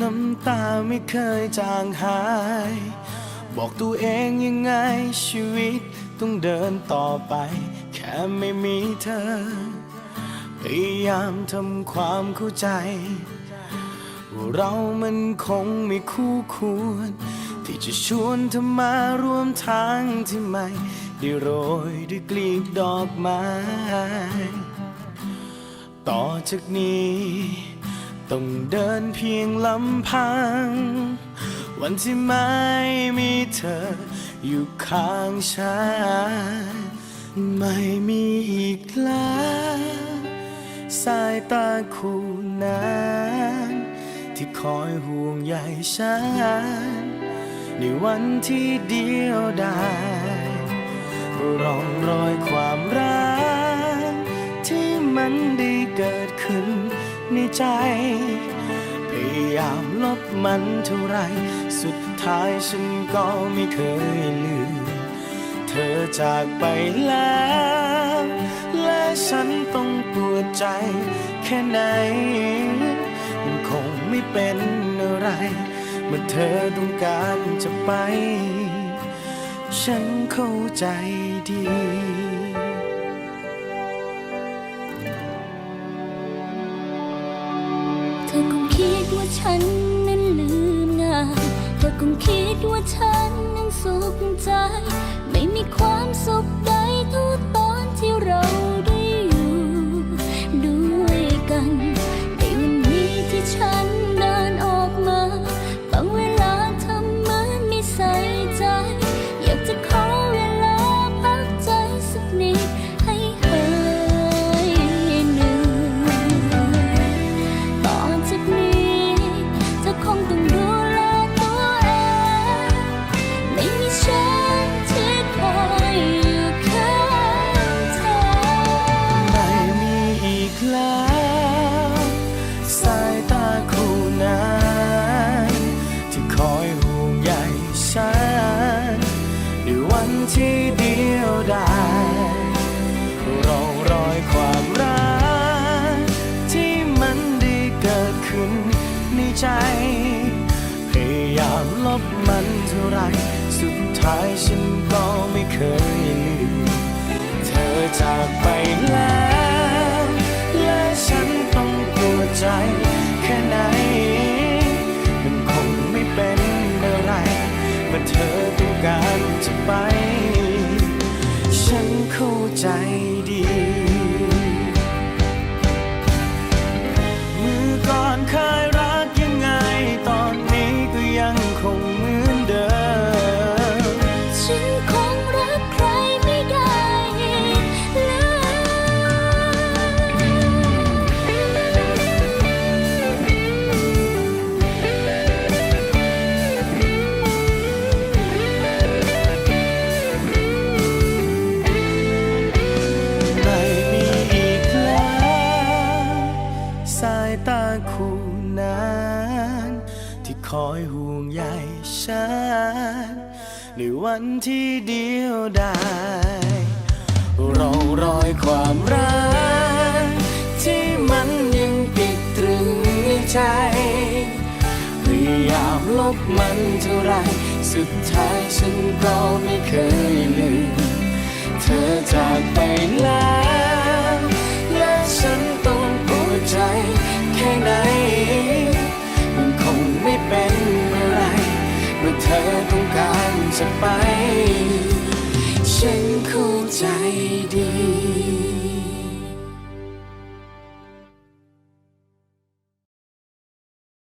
น้ำตาไม่เคยจางหาย บอกตัวเองยังไงชีวิตต้องเดินต่อไป แค่ไม่มีเธอ พยายามทำความเข้าใจ ว่าเรามันคงไม่คู่ควร ที่จะชวนเธอมาร่วมทางที่ไม่ได้โรยด้วยกลีบดอกไม้ ต่อจากนี้ ต้องเดินเพียงลำพัง วันที่ไม่มีเธออยู่ข้างฉันไม่มีอีกแล้วสายตาคู่นั้นที่คอยห่วงใยฉัน ในวันที่เดียวดายร่องรอยความรัก ที่มันได้เกิดขึ้น ในใจ พยายามลบมันเท่าไร สุดท้ายฉันก็ไม่เคยลืม เธอจากไปแล้ว และฉันต้องปวดใจแค่ไหน มันคงไม่เป็นอะไร เมื่อเธอต้องการจะไป ฉันเข้าใจดี อคงคิดว่าฉันนั้นลืมง่ายเธอคงคิดว่าฉันนั้นสุขใจ ไม่มีความสุขใด วันที่เดียวดายรองรอยความรักที่มันได้เกิดขึ้นในใจ พยายามลบมันเท่าไร สุดท้ายฉันก็ไม่เคยลืม เธอจากไปแล้ว ฉันในวันที่เดียวดายรองรอยความรักที่มันยังติดตรึงในใจพยายามลบมันเท่าไรสุดท้ายฉันก็ไม่เคย จะไป